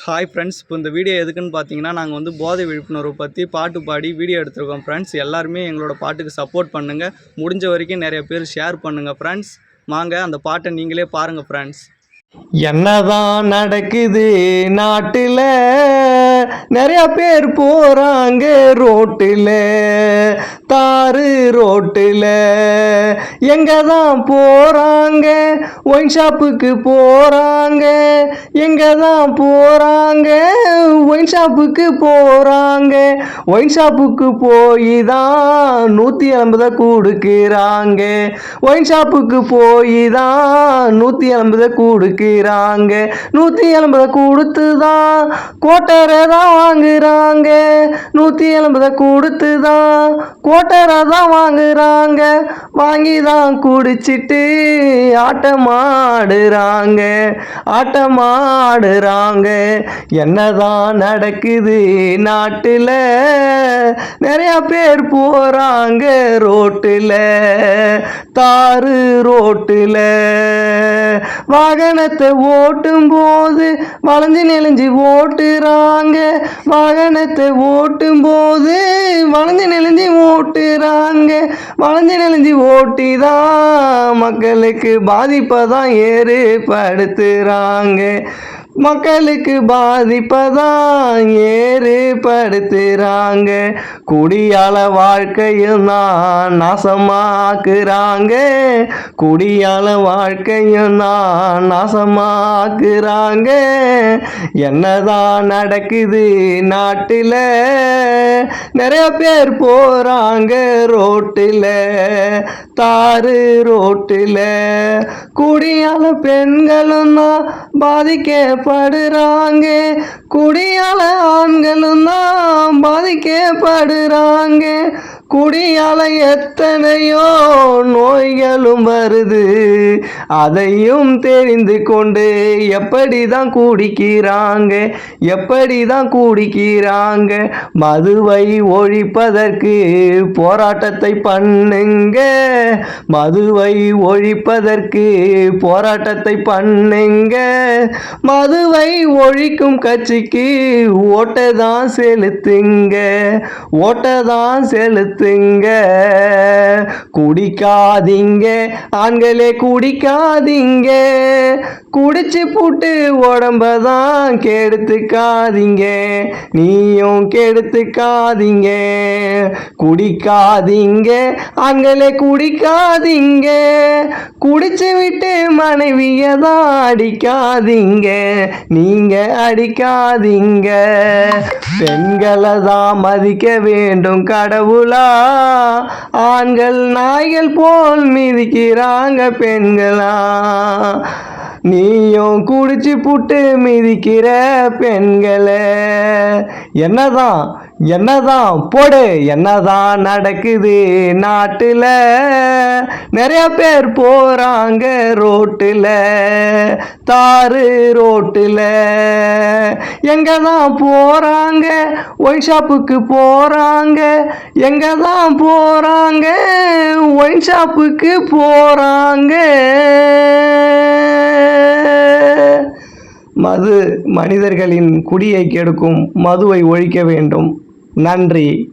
Hi friends இப்போ இந்த video எதுக்குன்னு பார்த்தீங்கன்னா நாங்கள் வந்து போதை விழிப்புணர்வு பற்றி பாட்டு பாடி வீடியோ எடுத்திருக்கோம் ஃப்ரெண்ட்ஸ் எல்லாருமே எங்களோட பாட்டுக்கு சப்போர்ட் பண்ணுங்கள் முடிஞ்ச வரைக்கும் நிறைய பேர் ஷேர் பண்ணுங்கள் ஃப்ரெண்ட்ஸ் வாங்க அந்த பாட்டை நீங்களே பாருங்கள் ஃப்ரெண்ட்ஸ் என்னதான் நடக்குது நாட்டில்? நிறைய பேர் போறாங்க ரோட்டில். தாறு ரோட்டில். எங்கே தான் போறாங்க ஒயின் ஷாப்புக்கு போறாங்க. எங்கே தான் போறாங்க ஒயின் ஷாப்புக்கு போறாங்க. ஒயின் ஷாப்புக்கு போய் தான் நூற்றி ஐம்பதை கொடுக்குறாங்க. ஒயின் ஷாப்புக்கு போய் தான் நூற்றி ஐம்பதை கொடுக்குறாங்க நூற்றி ஐம்பதை கொடுத்து தான் கோட்டரை தான் வாங்குறாங்க. நூற்றி ஐம்பதை கொடுத்து தான் கோட்டரை தான் வாங்குறாங்க. வாங்கி தான் குடிச்சிட்டு ஆட்டமாடுறாங்க. ஆட்டமாடுறாங்க. என்னதான் நடக்குது நாட்டில்? நிறைய பேர் போகிறாங்க ரோட்டில். தாறு ரோட்டில். வாகனத்தை ஓட்டும் போது வளைஞ்சு நெளிஞ்சு ஓட்டுறாங்க. வாகனத்தை ஓட்டும் போது வளைஞ்சு நெளிஞ்சு ஓட்டுறாங்க. வளைஞ்சு நெளிஞ்சு ஓட்டி தான் மக்களுக்கு பாதிப்பை தான் ஏற்படுத்துகிறாங்க மக்களுக்கு பாதிப்பதான் ஏற்படுத்துகிறாங்க குடியால வாழ்க்கையும் தான் நாசமாக்குறாங்க. குடியால வாழ்க்கையும் தான் நாசமாக்குறாங்க. என்னதான் நடக்குது நாட்டில்? நிறைய பேர் போகிறாங்க ரோட்டில். தாறு ரோட்டில். குடியால பெண்களும் தான் பாதிக்கப்படுறாங்க குடியால ஆண்களும் தான் பாதிக்கப்படுறாங்க. குடியால எத்தனையோ நோய்களும் வருது. அதையும் தெரிந்து கொண்டு எப்படி தான் குடிக்கிறாங்க எப்படி தான் குடிக்கிறாங்க. மதுவை ஒழிப்பதற்கு போராட்டத்தை பண்ணுங்க. மதுவை ஒழிப்பதற்கு போராட்டத்தை பண்ணுங்க. மதுவை ஒழிக்கும் கட்சிக்கு ஓட்டை தான் செலுத்துங்க. ஓட்டை தான் நிறுத்துங்க குடிக்காதீங்க. ஆண்களே குடிக்காதீங்க. குடிச்சு புட்டு உடம்பதான் கெடுத்துக்காதீங்க. நீயும் கெடுத்துக்காதீங்க. குடிக்காதீங்க. ஆண்களே குடிக்காதீங்க. குடிச்சு விட்டு மனைவியை தான் அடிக்காதீங்க. நீங்க அடிக்காதீங்க. பெண்களை தான் மதிக்க வேண்டும் கடவுளா. ஆண்கள் நாய்கள் போல் மிதிக்கிறாங்க பெண்களா? நீயும் குடிச்சு புட்டு மிதிக்கிற பெண்களே. என்னதான் என்னதான் போடு என்னதான் நடக்குது நாட்டில். நிறைய பேர் போகிறாங்க ரோட்டில் தாறு ரோட்டில். எங்கே தான் போகிறாங்க ஒயின் ஷாப்புக்கு போகிறாங்க எங்கே தான் போகிறாங்க ஒயின் ஷாப்புக்கு போகிறாங்க மது மனிதர்களின் குடியை கெடுக்கும் மதுவை ஒழிக்க வேண்டும். நன்றி.